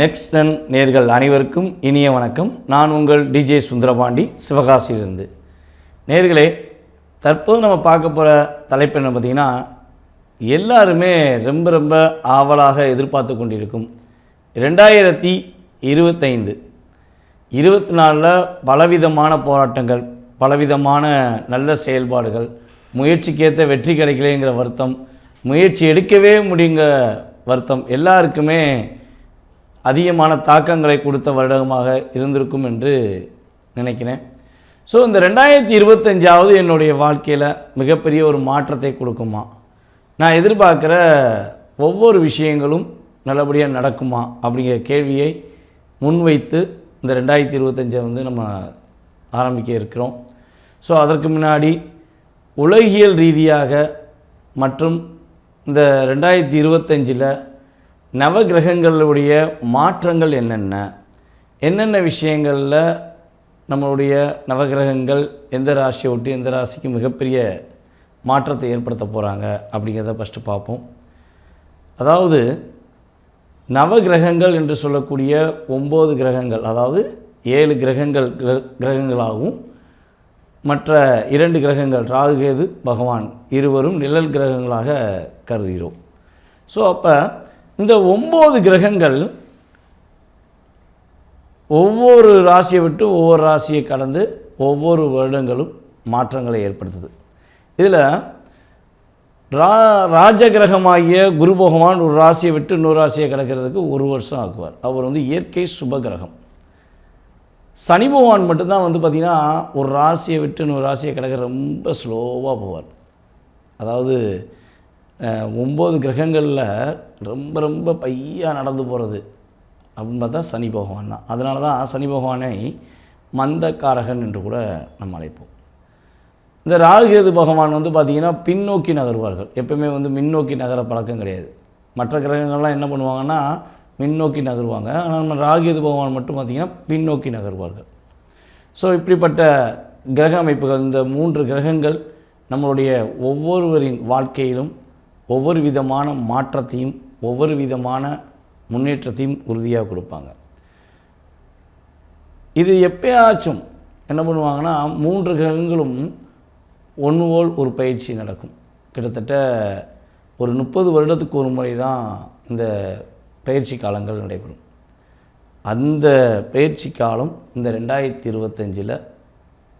நெக்ஸ்டன் நேர்கள் அனைவருக்கும் இனிய வணக்கம். நான் உங்கள் டிஜே சுந்தரபாண்டி சிவகாசியிலிருந்து. நேர்களே தற்போது நம்ம பார்க்க போகிற தலைப்பு என்ன பார்த்திங்கன்னா எல்லாருமே ரொம்ப ரொம்ப ஆவலாக எதிர்பார்த்து கொண்டிருக்கும் ரெண்டாயிரத்தி இருபத்தைந்து. இருபத்தி நாலில் பலவிதமான போராட்டங்கள் பலவிதமான நல்ல செயல்பாடுகள் முயற்சிக்கேற்ற வெற்றி கிடைக்கலைங்கிற வருத்தம் முயற்சி எடுக்கவே முடியுங்கிற வருத்தம் எல்லாருக்குமே அதிகமான தாக்கங்களை கொடுத்த வருடமாக இருந்திருக்கும் என்று நினைக்கிறேன். ஸோ இந்த ரெண்டாயிரத்தி இருபத்தஞ்சாவது என்னுடைய வாழ்க்கையில் மிகப்பெரிய ஒரு மாற்றத்தை கொடுக்குமா? நான் எதிர்பார்க்குற ஒவ்வொரு விஷயங்களும் நல்லபடியாக நடக்குமா? அப்படிங்கிற கேள்வியை முன்வைத்து இந்த ரெண்டாயிரத்தி இருபத்தஞ்சை வந்து நம்ம ஆரம்பிக்க இருக்கிறோம். ஸோ அதற்கு முன்னாடி உலகியல் ரீதியாக மற்றும் இந்த ரெண்டாயிரத்தி இருபத்தஞ்சில் நவகிரகங்களுடைய மாற்றங்கள் என்னென்ன? என்னென்ன விஷயங்களில் நம்மளுடைய நவகிரகங்கள் எந்த ராசியை விட்டு எந்த ராசிக்கு மிகப்பெரிய மாற்றத்தை ஏற்படுத்த போகிறாங்க அப்படிங்கிறத ஃபஸ்ட்டு பார்ப்போம். அதாவது நவகிரகங்கள் என்று சொல்லக்கூடிய ஒம்பது கிரகங்கள் அதாவது ஏழு கிரகங்கள் கிர- கிரகங்களாகவும் மற்ற இரண்டு கிரகங்கள் ராகுகேது பகவான் இருவரும் நிழல் கிரகங்களாக கருதுகிறோம். ஸோ அப்போ இந்த ஒம்பது கிரகங்கள் ஒவ்வொரு ராசியை விட்டு ஒவ்வொரு ராசியை கடந்து ஒவ்வொரு வருடங்களும் மாற்றங்களை ஏற்படுத்துது. இதில் ரா ராஜகிரகமாகிய குரு பகவான் ஒரு ராசியை விட்டு இன்னொரு ராசியை கிடக்கிறதுக்கு ஒரு வருஷம் ஆக்குவார். அவர் வந்து இயற்கை சுபகிரகம் சனி பகவான் மட்டும்தான் வந்து பார்த்திங்கன்னா ஒரு ராசியை விட்டு இன்னொரு ராசியை கிடக்க ரொம்ப ஸ்லோவாக போவார். அதாவது ஒம்பது கிரகங்களில் ரொம்ப ரொம்ப பையாக நடந்து போகிறது அப்படின்னு பார்த்தா சனி பகவான் தான். அதனால தான் சனி பகவானை மந்தக்காரகன் என்று கூட நம்ம அழைப்போம். இந்த ராகுகேது பகவான் வந்து பார்த்திங்கன்னா பின்னோக்கி நகர்வார்கள். எப்பவுமே வந்து மின்னோக்கி நகர பழக்கம் கிடையாது. மற்ற கிரகங்கள்லாம் என்ன பண்ணுவாங்கன்னா மின்னோக்கி நகருவாங்க. ஆனால் நம்ம ராகுகேது பகவான் மட்டும் பார்த்திங்கன்னா பின்னோக்கி நகர்வார்கள். ஸோ இப்படிப்பட்ட கிரக அமைப்புகள் இந்த மூன்று கிரகங்கள் நம்மளுடைய ஒவ்வொருவரின் வாழ்க்கையிலும் ஒவ்வொரு விதமான மாற்றத்தையும் ஒவ்வொரு விதமான முன்னேற்றத்தையும் உறுதியாக கொடுப்பாங்க. இது எப்பயாச்சும் என்ன பண்ணுவாங்கன்னா மூன்று கிரகங்களும் ஒன்று போல் ஒரு பயிற்சி நடக்கும். கிட்டத்தட்ட ஒரு முப்பது வருடத்துக்கு ஒரு முறை தான் இந்த பயிற்சி காலங்கள் நடைபெறும். அந்த பயிற்சி காலம் இந்த ரெண்டாயிரத்தி இருபத்தஞ்சில்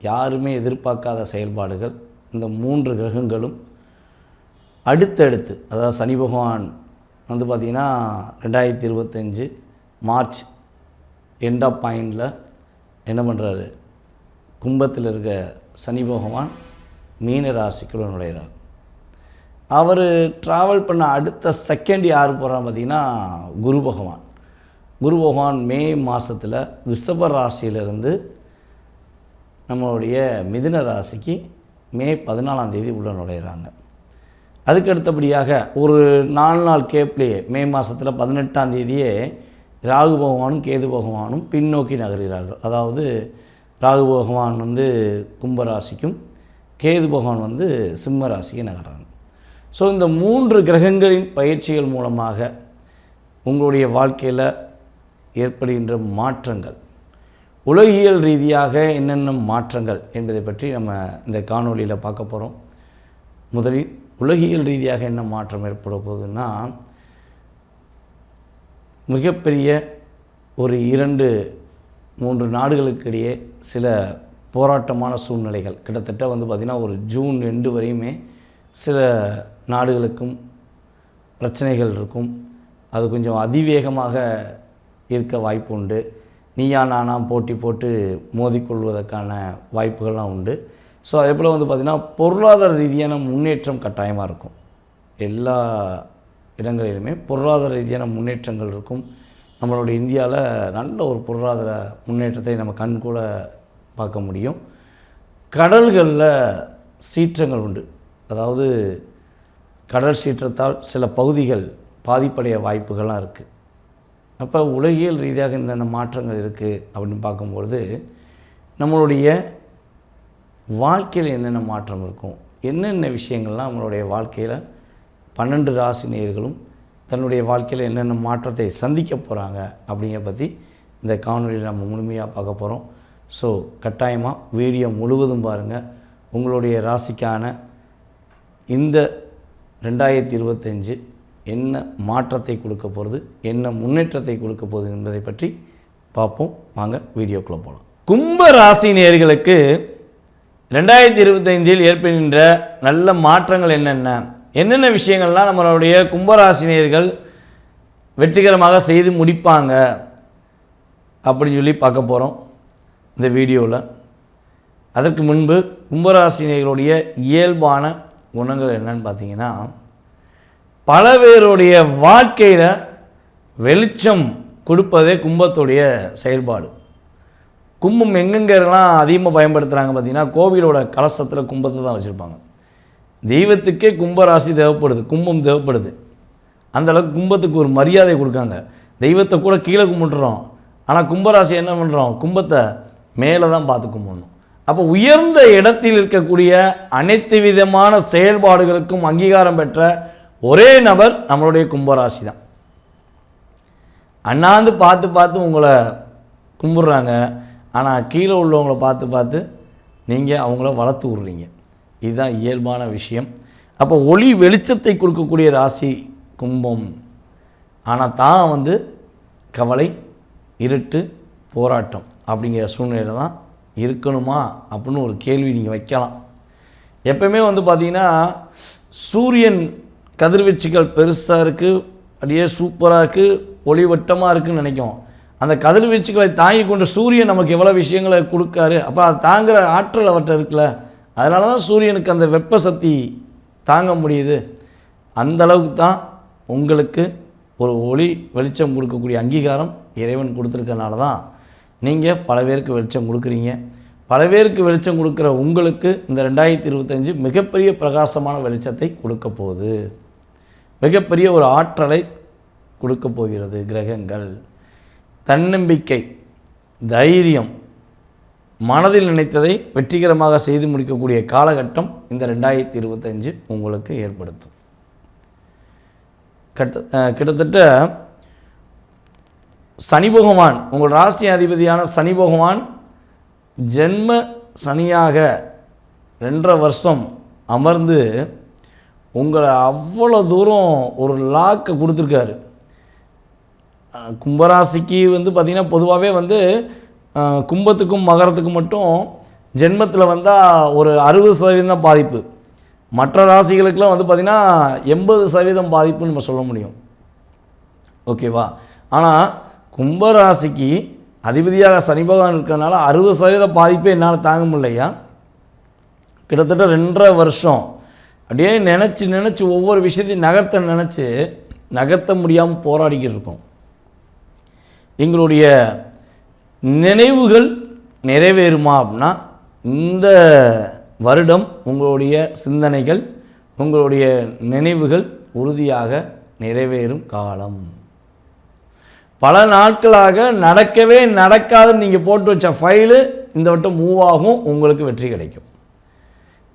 யாருமே எதிர்பார்க்காத செயல்பாடுகள் இந்த மூன்று கிரகங்களும் அடுத்தடுத்து அதாவது சனி பகவான் வந்து பார்த்திங்கன்னா ரெண்டாயிரத்தி இருபத்தஞ்சு மார்ச் எண்ட் ஆஃப் பாயிண்டில் என்ன பண்ணுறாரு கும்பத்தில் இருக்க சனி பகவான் மீன ராசிக்குள்ள நுழைகிறார் அவர் ட்ராவல் பண்ண அடுத்த செகண்ட் யார் போகிறான்னு பார்த்திங்கன்னா குரு பகவான். குரு பகவான் மே மாதத்தில் ரிஷப ராசியிலிருந்து நம்மளுடைய மிதுன ராசிக்கு மே பதினாலாம் தேதி உள்ள நுழையிறாங்க. அதுக்கு அடுத்தபடியாக ஒரு நாலு நாள் கேப்லேயே மே மாதத்தில் பதினெட்டாம் தேதியே ராகு பகவானும் கேது பகவானும் பின்னோக்கி நகர்கிறார்கள். அதாவது ராகு பகவான் வந்து கும்பராசிக்கும் கேது பகவான் வந்து சிம்ம ராசிக்கு நகர்றாங்க. ஸோ இந்த மூன்று கிரகங்களின் பயிற்சிகள் மூலமாக உங்களுடைய வாழ்க்கையில் ஏற்படுகின்ற மாற்றங்கள் உலகியல் ரீதியாக என்னென்ன மாற்றங்கள் என்பதை பற்றி நம்ம இந்த காணொளியில் பார்க்க போகிறோம் முதலில் உலகியல் ரீதியாக என்ன மாற்றம் ஏற்பட போகுதுன்னா மிகப்பெரிய ஒரு இரண்டு மூன்று நாடுகளுக்கு இடையே சில போராட்டமான சூழ்நிலைகள். கிட்டத்தட்ட வந்து பார்த்திங்கன்னா ஒரு ஜூன் ரெண்டு வரையுமே சில நாடுகளுக்கும் பிரச்சனைகள் இருக்கும். அது கொஞ்சம் அதிவேகமாக இருக்க வாய்ப்பு உண்டு. நீயா நானா போட்டி போட்டு மோதிக்கொள்வதற்கான வாய்ப்புகள்லாம் உண்டு. ஸோ அதே போல் வந்து பார்த்திங்கன்னா பொருளாதார ரீதியான முன்னேற்றம் கட்டாயமாக இருக்கும். எல்லா இடங்களிலுமே பொருளாதார ரீதியான முன்னேற்றங்கள் இருக்கும். நம்மளுடைய இந்தியாவில் நல்ல ஒரு பொருளாதார முன்னேற்றத்தை நம்ம கண் கூட பார்க்க முடியும். கடல்களில் சீற்றங்கள் உண்டு. அதாவது கடல் சீற்றத்தால் சில பகுதிகள் பாதிப்படைய வாய்ப்புகள்லாம் இருக்குது அப்போ உலகியல் ரீதியாக இந்த மாற்றங்கள் இருக்குது அப்படின்னு பார்க்கும்பொழுது நம்மளுடைய வாழ்க்கையில் என்னென்ன மாற்றம் இருக்கும்? என்னென்ன விஷயங்கள்லாம் நம்மளுடைய வாழ்க்கையில் பன்னெண்டு ராசி நேர்களும் தன்னுடைய வாழ்க்கையில் என்னென்ன மாற்றத்தை சந்திக்க போகிறாங்க அப்படிங்கிற பற்றி இந்த காணொலியில் நம்ம முழுமையாக பார்க்க போகிறோம் ஸோ கட்டாயமாக வீடியோ முழுவதும் பாருங்கள் உங்களுடைய ராசிக்கான இந்த ரெண்டாயிரத்தி இருபத்தஞ்சு என்ன மாற்றத்தை கொடுக்க போகிறது என்ன முன்னேற்றத்தை கொடுக்க போகுது என்பதை பற்றி பார்ப்போம். வாங்க வீடியோக்குள்ளே போகலாம் கும்ப ராசி நேர்களுக்கு ரெண்டாயிரத்தி இருபத்தைந்தில் ஏற்படுகின்ற நல்ல மாற்றங்கள் என்னென்ன? என்னென்ன விஷயங்கள்லாம் நம்மளுடைய கும்பராசினியர்கள் வெற்றிகரமாக செய்து முடிப்பாங்க? அப்படின்னு சொல்லி பார்க்க போகிறோம் இந்த வீடியோவில் அதற்கு முன்பு கும்பராசினியர்களுடைய இயல்பான குணங்கள் என்னன்னு பார்த்தீங்கன்னா பல பேருடைய வாழ்க்கையில் வெளிச்சம் கொடுப்பதே கும்பத்துடைய செயல்பாடு. கும்பம் எங்கெங்கெல்லாம் அதிகமாக பயன்படுத்துகிறாங்க பார்த்தீங்கன்னா கோவிலோட கலசத்தில் கும்பத்தை தான் வச்சுருப்பாங்க. தெய்வத்துக்கே கும்பராசி தேவைப்படுது கும்பம் தேவைப்படுது. அந்த அளவுக்கு கும்பத்துக்கு ஒரு மரியாதை கொடுக்காங்க. தெய்வத்தை கூட கீழே கும்பிட்றோம் ஆனால் கும்பராசி என்ன பண்ணுறோம் கும்பத்தை மேலே தான் பார்த்து கும்பிடணும். அப்போ உயர்ந்த இடத்தில் இருக்கக்கூடிய அனைத்து விதமான செயல்பாடுகளுக்கும் அங்கீகாரம் பெற்ற ஒரே நபர் நம்மளுடைய கும்பராசி தான். அண்ணாந்து பார்த்து பார்த்து உங்களை கும்பிட்றாங்க. ஆனால் கீழே உள்ளவங்கள பார்த்து பார்த்து நீங்கள் அவங்கள வளர்த்து விட்றீங்க. இதுதான் இயல்பான விஷயம். அப்போ ஒளி வெளிச்சத்தை கொடுக்கக்கூடிய ராசி கும்பம். ஆனால் தான் வந்து கவலை இருட்டு போராட்டம் அப்படிங்கிற சூழ்நிலையில் தான் இருக்கணுமா அப்படின்னு ஒரு கேள்வி நீங்கள் வைக்கலாம். எப்பயுமே வந்து பார்த்திங்கன்னா சூரியன் கதிர்வீச்சுகள் பெருசாக இருக்குது அப்படியே சூப்பராக இருக்குது ஒளிவட்டமாக இருக்குன்னு நினைக்கும். அந்த கதிர்வீச்சுகளை தாங்கி கொண்டு சூரியன் நமக்கு எவ்வளோ விஷயங்களை கொடுக்காரு? அப்போ அதை தாங்குகிற ஆற்றல் அவர்கிட்ட இருக்குல்ல? அதனால தான் சூரியனுக்கு அந்த வெப்ப சக்தி தாங்க முடியுது. அந்த அளவுக்கு தான் உங்களுக்கு ஒரு ஒளி வெளிச்சம் கொடுக்கக்கூடிய அங்கீகாரம் இறைவன் கொடுத்துருக்கனால தான் நீங்கள் பல பேருக்கு வெளிச்சம் கொடுக்குறீங்க. பல பேருக்கு வெளிச்சம் கொடுக்குற உங்களுக்கு இந்த ரெண்டாயிரத்தி இருபத்தஞ்சு மிகப்பெரிய பிரகாசமான வெளிச்சத்தை கொடுக்க போகுது. மிகப்பெரிய ஒரு ஆற்றலை கொடுக்க போகிறது கிரகங்கள். தன்னம்பிக்கை தைரியம் மனதில் நினைத்ததை வெற்றிகரமாக செய்து முடிக்கக்கூடிய காலகட்டம் இந்த ரெண்டாயிரத்தி இருபத்தஞ்சு உங்களுக்கு ஏற்படுத்தும். கட்ட கிட்டத்தட்ட சனி பகவான் உங்கள் ராசி அதிபதியான சனி பகவான் ஜென்ம சனியாக ரெண்டரை வருஷம் அமர்ந்து உங்களை அவ்வளோ தூரம் ஒரு லாக்கை கொடுத்துருக்காரு. கும்பராசிக்கு வந்து பார்த்திங்கன்னா பொதுவாகவே வந்து கும்பத்துக்கும் மகரத்துக்கும் மட்டும் ஜென்மத்தில் வந்தால் ஒரு அறுபது சதவீதம் தான் பாதிப்பு. மற்ற ராசிகளுக்கெலாம் வந்து பார்த்திங்கன்னா எண்பது சதவீதம் பாதிப்புன்னு நம்ம சொல்ல முடியும். ஓகேவா? ஆனால் கும்பராசிக்கு அதிபதியாக சனி பகவான் இருக்கிறதுனால அறுபது சதவீத பாதிப்பே என்னால் தாங்க முடியலையா? கிட்டத்தட்ட ரெண்டரை வருஷம். அப்படியே நினச்சி நினச்சி ஒவ்வொரு விஷயத்தையும் நகர்த்த நினச்சி நகர்த்த முடியாமல் போராடிக்கிட்டு இருக்கோம். எங்களுடைய நினைவுகள் நிறைவேறுமா அப்படின்னா இந்த வருடம் உங்களுடைய சிந்தனைகள் உங்களுடைய நினைவுகள் உறுதியாக நிறைவேறும் காலம். பல நாட்களாக நடக்கவே நடக்காதுன்னு நீங்கள் போட்டு வச்ச ஃபைலு இந்த வட்டம் மூவ் ஆகும் உங்களுக்கு வெற்றி கிடைக்கும்.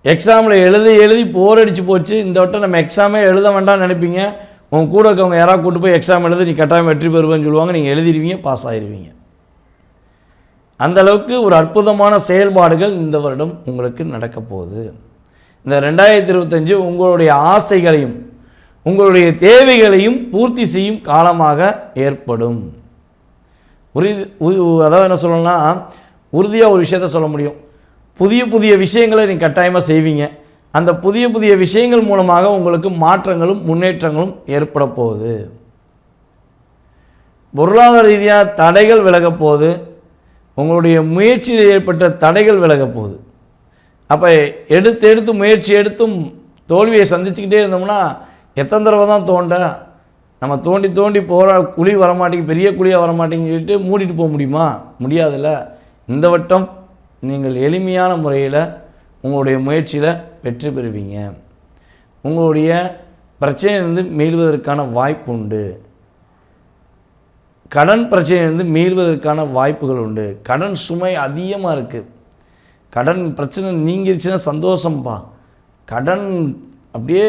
எக்ஸாமில் எழுதி எழுதி போர் அடித்து போச்சு இந்த வட்டம் நம்ம எக்ஸாமே எழுத வேண்டாம்னு நினைப்பீங்க. உன் கூட இருக்கவங்க யாராவது கூட்டு போய் எக்ஸாம் எழுத நீ கட்டாயம் வெற்றி பெறுவேன்னு சொல்லுவாங்க நீங்கள் எழுதிடுவீங்க பாஸ் ஆயிடுவீங்க அந்த அளவுக்கு ஒரு அற்புதமான செயல்பாடுகள் இந்த வருடம் உங்களுக்கு நடக்க போகுது. இந்த ரெண்டாயிரத்தி இருபத்தஞ்சு உங்களுடைய ஆசைகளையும் உங்களுடைய தேவைகளையும் பூர்த்தி செய்யும் காலமாக ஏற்படும். உறுதி உ- அதாவது என்ன சொல்லணும்னா உறுதியாக ஒரு விஷயத்த சொல்ல முடியும். புதிய புதிய விஷயங்களை நீங்கள் கட்டாயமாக செய்வீங்க. அந்த புதிய புதிய விஷயங்கள் மூலமாக உங்களுக்கு மாற்றங்களும் முன்னேற்றங்களும் ஏற்பட போகுது. பொருளாதார ரீதியாக தடைகள் விலகப் போகுது. உங்களுடைய முயற்சியில் ஏற்பட்ட தடைகள் விலகப் போகுது. அப்போ எடுத்து எடுத்து முயற்சி எடுத்தும் தோல்வியை சந்திச்சுக்கிட்டே இருந்தோம்னா எத்தனை தடவை தான் தோண்ட? நம்ம தோண்டி தோண்டி போகிற குழி வரமாட்டேங்க பெரிய குழியாக வரமாட்டேங்குன்னு சொல்லிட்டு மூடிட்டு போக முடியுமா? முடியாதுல்ல. இந்த வட்டம் நீங்கள் எளிமையான முறையில் உங்களுடைய முயற்சியில் வெற்றி பெறுவீங்க. உங்களுடைய பிரச்சனையிலிருந்து மீள்வதற்கான வாய்ப்பு உண்டு. கடன் பிரச்சனையிலிருந்து மீள்வதற்கான வாய்ப்புகள் உண்டு. கடன் சுமை அதிகமாக இருக்குது கடன் பிரச்சனை நீங்கிருச்சுன்னா சந்தோஷம்ப்பா கடன் அப்படியே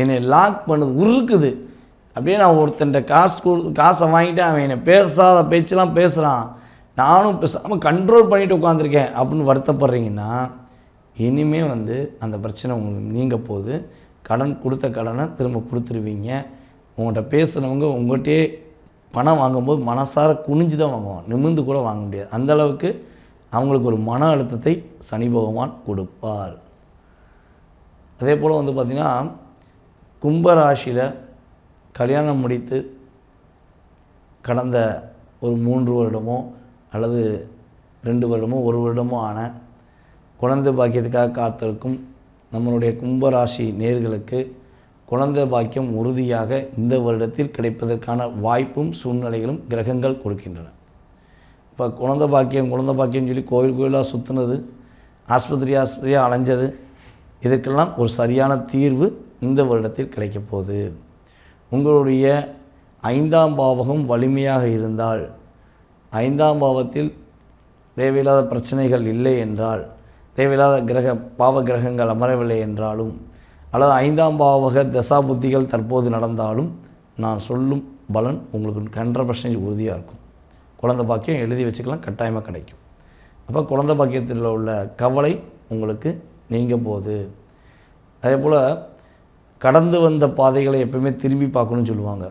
என்னை லாக் பண்ணுது உருக்குது. அப்படியே நான் ஒருத்தன்ட்ட காசு கொடு காசை வாங்கிட்டு அவன் என்னை பேசாத பேச்செலாம் பேசுகிறான் நானும் பேசாமல் கண்ட்ரோல் பண்ணிட்டு உட்காந்துருக்கேன் அப்படின்னு வருத்தப்படுறீங்கன்னா இனிமே வந்து அந்த பிரச்சனை உங்களுக்கு நீங்க போகுது கடன் கொடுத்த கடனை திரும்ப கொடுத்துருவீங்க. உங்கள்கிட்ட பேசுனவங்க உங்கள்கிட்டயே பணம் வாங்கும்போது மனசார குனிஞ்சு தான் வாங்குவாங்க. நிமிர்ந்து கூட வாங்க முடியாது. அந்த அளவுக்கு அவங்களுக்கு ஒரு மன அழுத்தத்தை சனி பகவான் கொடுப்பார். அதே போல் வந்து பார்த்திங்கன்னா கும்பராசியில் கல்யாணம் முடித்து கடந்த ஒரு மூன்று வருடமோ அல்லது ரெண்டு வருடமோ ஒரு வருடமோ ஆன குழந்தை பாக்கியத்துக்காக காத்திருக்கும் நம்மளுடைய கும்பராசி நேர்களுக்கு குழந்தை பாக்கியம் உறுதியாக இந்த வருடத்தில் கிடைப்பதற்கான வாய்ப்பும் சூழ்நிலைகளும் கிரகங்கள் கொடுக்கின்றன. இப்போ குழந்தை பாக்கியம் குழந்தை பாக்கியம்னு சொல்லி கோயில் கோயிலாக சுற்றுனது ஆஸ்பத்திரி ஆஸ்பத்திரியாக அலைஞ்சது இதற்கெல்லாம் ஒரு சரியான தீர்வு இந்த வருடத்தில் கிடைக்கப் போகுது. உங்களுடைய ஐந்தாம் பாவகம் வலிமையாக இருந்தால் ஐந்தாம் பாவத்தில் தேவையில்லாத பிரச்சனைகள் இல்லை என்றால் தேவையில்லாத கிரக பாவ கிரகங்கள் அமரவில்லை என்றாலும் அல்லது ஐந்தாம் பாவக தசா புத்திகள் தற்போது நடந்தாலும் நான் சொல்லும் பலன் உங்களுக்கு ஹண்ட்ரட் பர்சன்டேஜ் உறுதியாக இருக்கும். குழந்த பாக்கியம் எழுதி வச்சுக்கலாம் கட்டாயமாக கிடைக்கும். அப்போ குழந்த பாக்கியத்தில் உள்ள கவலை உங்களுக்கு நீங்க போகுது அதே போல் கடந்து வந்த பாதைகளை எப்பவுமே திரும்பி பார்க்கணும்னு சொல்லுவாங்க.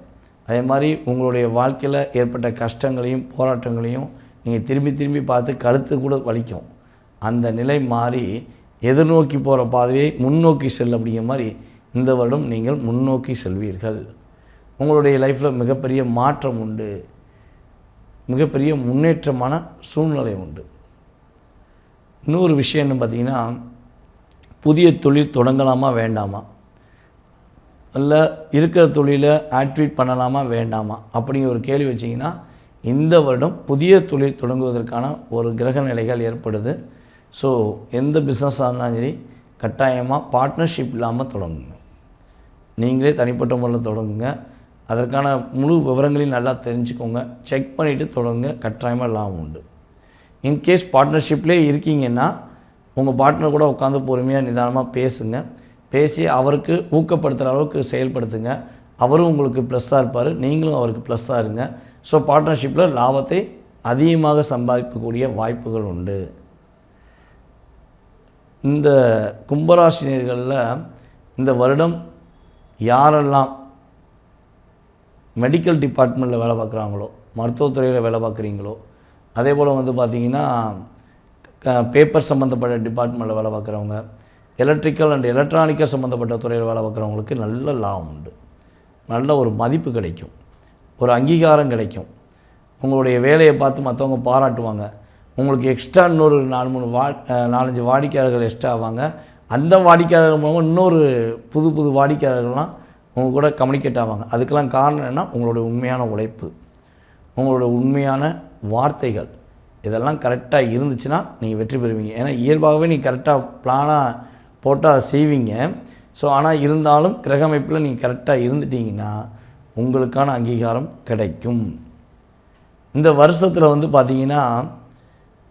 அதே மாதிரி உங்களுடைய வாழ்க்கையில் ஏற்பட்ட கஷ்டங்களையும் போராட்டங்களையும் நீங்கள் திரும்பி திரும்பி பார்த்து கழுத்து கூட வலிக்கும். அந்த நிலை மாறி எதிர்நோக்கி போகிற பாதையை முன்னோக்கி செல் அப்படிங்கிற மாதிரி இந்த வருடம் நீங்கள் முன்னோக்கி செல்வீர்கள். உங்களுடைய லைஃப்பில் மிகப்பெரிய மாற்றம் உண்டு. மிகப்பெரிய முன்னேற்றமான சூழ்நிலை உண்டு. இன்னொரு விஷயம் என்ன பார்த்தீங்கன்னா புதிய தொழில் தொடங்கலாமா வேண்டாமா? இல்லை இருக்கிற தொழிலை ஆக்டிவேட் பண்ணலாமா வேண்டாமா? அப்படிங்கிற ஒரு கேள்வி வச்சிங்கன்னா இந்த வருடம் புதிய தொழில் தொடங்குவதற்கான ஒரு கிரக நிலைகள் ஏற்படுது. ஸோ எந்த பிஸ்னஸாக இருந்தாலும் சரி கட்டாயமாக பார்ட்னர்ஷிப் இல்லாமல் தொடங்குங்க. நீங்களே தனிப்பட்ட முறையில் தொடங்குங்க. அதற்கான முழு விவரங்களையும் நல்லா தெரிஞ்சுக்கோங்க. செக் பண்ணிவிட்டு தொடங்குங்க. கட்டாயமாக லாபம் உண்டு. இன்கேஸ் பார்ட்னர்ஷிப்லேயே இருக்கீங்கன்னா உங்கள் பார்ட்னர் கூட உட்காந்து பொறுமையாக நிதானமாக பேசுங்க. பேசி அவருக்கு ஊக்கப்படுத்துகிற அளவுக்கு செயல்படுத்துங்க. அவரும் உங்களுக்கு ப்ளஸ்ஸாக இருப்பார். நீங்களும் அவருக்கு ப்ளஸ்ஸாக இருங்க. ஸோ பார்ட்னர்ஷிப்பில் லாபத்தை அதிகமாக சம்பாதிக்கக்கூடிய வாய்ப்புகள் உண்டு. இந்த கும்பராசினியர்களில் இந்த வருடம் யாரெல்லாம் மெடிக்கல் டிபார்ட்மெண்ட்டில் வேலை பார்க்குறாங்களோ மருத்துவத்துறையில் வேலை பார்க்குறீங்களோ அதே போல் வந்து பார்த்திங்கன்னா பேப்பர் சம்மந்தப்பட்ட டிபார்ட்மெண்ட்டில் வேலை பார்க்குறவங்க எலக்ட்ரிக்கல் அண்ட் எலக்ட்ரானிக்கல் சம்மந்தப்பட்ட துறையில் வேலை பார்க்குறவங்களுக்கு நல்ல லாபம் உண்டு. நல்ல ஒரு மதிப்பு கிடைக்கும். ஒரு அங்கீகாரம் கிடைக்கும். உங்களுடைய வேலையை பார்த்து மற்றவங்க பாராட்டுவாங்க. உங்களுக்கு எக்ஸ்ட்ரா இன்னொரு நாலு மூணு வா நாலஞ்சு வாடிக்கையாளர்கள் எக்ஸ்ட்ரா ஆவாங்க. அந்த வாடிக்கையாளர்கள் மூலமாக இன்னொரு புது புது வாடிக்கையாளர்கள்லாம் உங்கள் கூட கம்யூனிகேட் ஆவாங்க. அதுக்கெல்லாம் காரணம் என்ன உங்களுடைய உண்மையான உழைப்பு உங்களோட உண்மையான வார்த்தைகள். இதெல்லாம் கரெக்டாக இருந்துச்சுன்னா நீங்கள் வெற்றி பெறுவீங்க. ஏன்னா இயல்பாகவே நீங்கள் கரெக்டாக பிளானாக போட்டால் செய்வீங்க. ஸோ ஆனால் இருந்தாலும் கிரக அமைப்பில் நீங்கள் கரெக்டாக இருந்துட்டீங்கன்னா உங்களுக்கான அங்கீகாரம் கிடைக்கும். இந்த வருஷத்தில் வந்து பார்த்தீங்கன்னா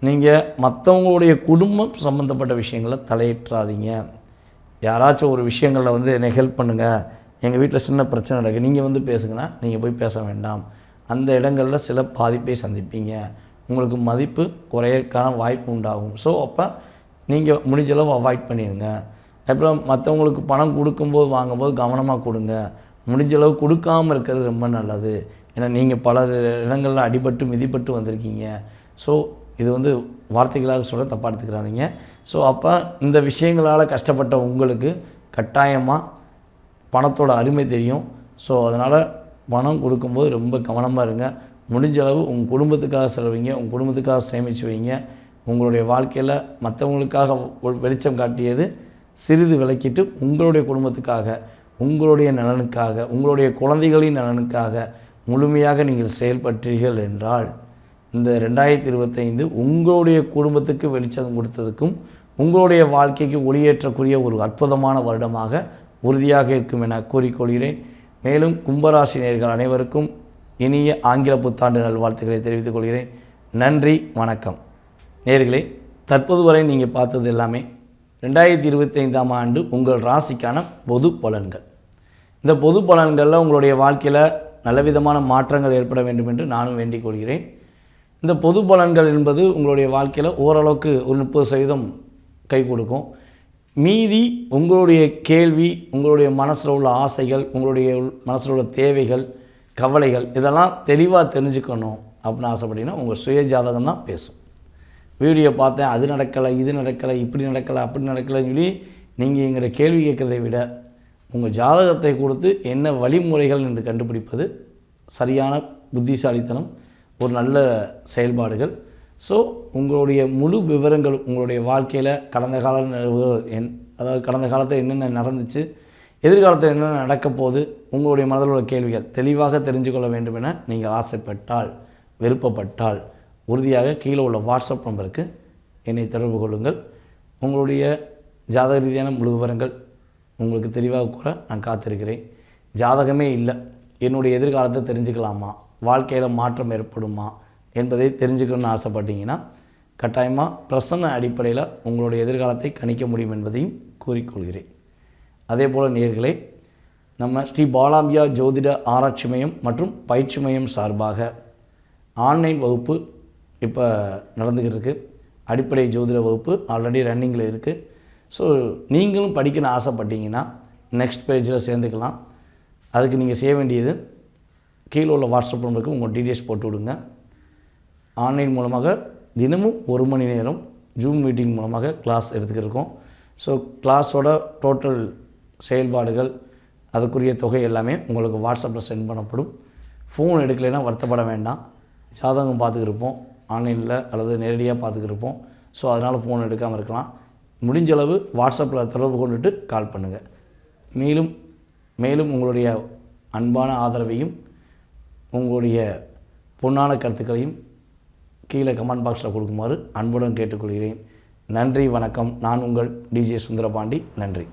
நீங்கள் மற்றவங்களுடைய குடும்பம் சம்மந்தப்பட்ட விஷயங்களை தலையிட்டுறாதீங்க யாராச்சும் ஒரு விஷயங்களில் வந்து என்னை ஹெல்ப் பண்ணுங்கள் எங்கள் வீட்டில் சின்ன பிரச்சனை நடக்குது நீங்கள் வந்து பேசுங்கன்னா நீங்கள் போய் பேச வேண்டாம். அந்த இடங்களில் சில பாதிப்பை சந்திப்பீங்க. உங்களுக்கு மதிப்பு குறையக்கான வாய்ப்பு உண்டாகும். ஸோ அப்போ நீங்கள் முடிஞ்சளவு அவாய்ட் பண்ணிடுங்க அப்புறம் மற்றவங்களுக்கு பணம் கொடுக்கும்போது வாங்கும்போது கவனமாக கொடுங்க. முடிஞ்சளவு கொடுக்காமல் இருக்கிறது ரொம்ப நல்லது. ஏன்னா நீங்கள் பல இடங்களில் அடிபட்டு மிதிப்பட்டு வந்திருக்கீங்க. ஸோ இது வந்து வார்த்தைகளாக சொல்ல தப்பாக எடுத்துக்கிறாதீங்க. ஸோ அப்போ இந்த விஷயங்களால் கஷ்டப்பட்ட உங்களுக்கு கட்டாயமாக பணத்தோட அருமை தெரியும். ஸோ அதனால் பணம் கொடுக்கும்போது ரொம்ப கவனமாக இருங்க. முடிஞ்ச அளவு உங்கள் குடும்பத்துக்காக செலவிங்க உங்கள் குடும்பத்துக்காக சேமித்து வைங்க. உங்களுடைய வாழ்க்கையில் மற்றவங்களுக்காக வெளிச்சம் காட்டியது சிறிது விளக்கிட்டு உங்களுடைய குடும்பத்துக்காக உங்களுடைய நலனுக்காக உங்களுடைய குழந்தைகளின் நலனுக்காக முழுமையாக நீங்கள் செயல்பட்டீர்கள் என்றால் இந்த ரெண்டாயிரத்தி இருபத்தைந்து உங்களுடைய குடும்பத்துக்கு வெளிச்சம் கொடுத்ததுக்கும் உங்களுடைய வாழ்க்கைக்கு ஒளியேற்றக்கூடிய ஒரு அற்புதமான வருடமாக உறுதியாக இருக்கும் என கூறிக்கொள்கிறேன். மேலும் கும்பராசி நேர்கள் அனைவருக்கும் இனிய ஆங்கில புத்தாண்டு நல்வாழ்த்துக்களை தெரிவித்துக் கொள்கிறேன். நன்றி வணக்கம். நேர்களே தற்போது வரை நீங்கள் பார்த்தது எல்லாமே ரெண்டாயிரத்தி இருபத்தைந்தாம் ஆண்டு உங்கள் ராசிக்கான பொது பலன்கள். இந்த பொது பலன்களில் உங்களுடைய வாழ்க்கையில் நல்ல விதமான மாற்றங்கள் ஏற்பட வேண்டும் என்று நானும் வேண்டிக் கொள்கிறேன். இந்த பொது பலன்கள் என்பது உங்களுடைய வாழ்க்கையில் ஓரளவுக்கு ஒரு முப்பது சதவீதம் கை கொடுக்கும். மீதி உங்களுடைய கேள்வி உங்களுடைய மனசில் உள்ள ஆசைகள் உங்களுடைய மனசில் உள்ள தேவைகள் கவலைகள் இதெல்லாம் தெளிவாக தெரிஞ்சுக்கணும் அப்படின்னு ஆசைப்பட்டீங்கன்னா உங்கள் சுய ஜாதகம் தான் பேசும். வீடியோ பார்த்தேன் அது நடக்கலை இது நடக்கலை இப்படி நடக்கலை அப்படி நடக்கலைன்னு சொல்லி நீங்கள் எங்கிற கேள்வி கேட்குறதை விட உங்கள் ஜாதகத்தை கொடுத்து என்ன வழிமுறைகள் என்று கண்டுபிடிப்பது சரியான புத்திசாலித்தனம் ஒரு நல்ல செயல்பாடுகள். ஸோ உங்களுடைய முழு விவரங்கள் உங்களுடைய வாழ்க்கையில் கடந்த கால என் அதாவது கடந்த காலத்தில் என்னென்ன நடந்துச்சு எதிர்காலத்தில் என்னென்ன நடக்க போகுது உங்களுடைய மனதில் உள்ள கேள்விகள் தெளிவாக தெரிஞ்சு கொள்ள வேண்டும் என நீங்கள் ஆசைப்பட்டால் விருப்பப்பட்டால் உறுதியாக கீழே உள்ள வாட்ஸ்அப் நம்பருக்கு என்னை தொடர்பு கொள்ளுங்கள். உங்களுடைய ஜாதக ரீதியான முழு விவரங்கள் உங்களுக்கு தெளிவாக கூற நான் காத்திருக்கிறேன். ஜாதகமே இல்லை. என்னுடைய எதிர்காலத்தை தெரிஞ்சுக்கலாமா? வாழ்க்கையில் மாற்றம் ஏற்படுமா என்பதை தெரிஞ்சுக்கணும்னு ஆசைப்பட்டீங்கன்னா கட்டாயமாக பிரசன்ன அடிப்படையில் உங்களுடைய எதிர்காலத்தை கணிக்க முடியும் என்பதையும் கூறிக்கொள்கிறேன். அதே போல் நேர்களே நம்ம ஸ்ரீ பாலாம்பியா ஜோதிட ஆராய்ச்சி மையம் மற்றும் பயிற்சி மையம் சார்பாக ஆன்லைன் வகுப்பு இப்போ நடந்துக்கிட்டு இருக்குது அடிப்படை ஜோதிட வகுப்பு ஆல்ரெடி ரன்னிங்கில் இருக்குது ஸோ நீங்களும் படிக்கணும்னு ஆசைப்பட்டீங்கன்னா நெக்ஸ்ட் பேஜில் சேர்ந்துக்கலாம். அதுக்கு நீங்கள் செய்ய வேண்டியது கீழே உள்ள வாட்ஸ்அப் நம்பருக்கு உங்கள் டீட்டெயில்ஸ் போட்டு விடுங்க. ஆன்லைன் மூலமாக தினமும் ஒரு மணி நேரம் ஜூம் மீட்டிங் மூலமாக கிளாஸ் எடுத்துக்கிருக்கோம் ஸோ கிளாஸோட டோட்டல் செயல்பாடுகள் அதுக்குரிய தொகை எல்லாமே உங்களுக்கு வாட்ஸ்அப்பில் சென்ட் பண்ணப்படும். ஃபோன் எடுக்கலைன்னா வருத்தப்பட வேண்டாம். ஜாதகம் பார்த்துக்கிருப்போம். ஆன்லைனில் அல்லது நேரடியாக பார்த்துக்கிருப்போம். ஸோ அதனால் ஃபோன் எடுக்காமல் இருக்கலாம். முடிஞ்ச அளவு வாட்ஸ்அப்பில் தொடர்பு கொண்டுட்டு கால் பண்ணுங்கள் மேலும் மேலும் உங்களுடைய அன்பான ஆதரவையும் உங்களுடைய பொன்னான கருத்துக்களையும் கீழே கமெண்ட் பாக்ஸில் கொடுக்குமாறு அன்புடன் கேட்டுக்கொள்கிறேன். நன்றி வணக்கம். நான் உங்கள் டிஜே சுந்தரபாண்டி. நன்றி.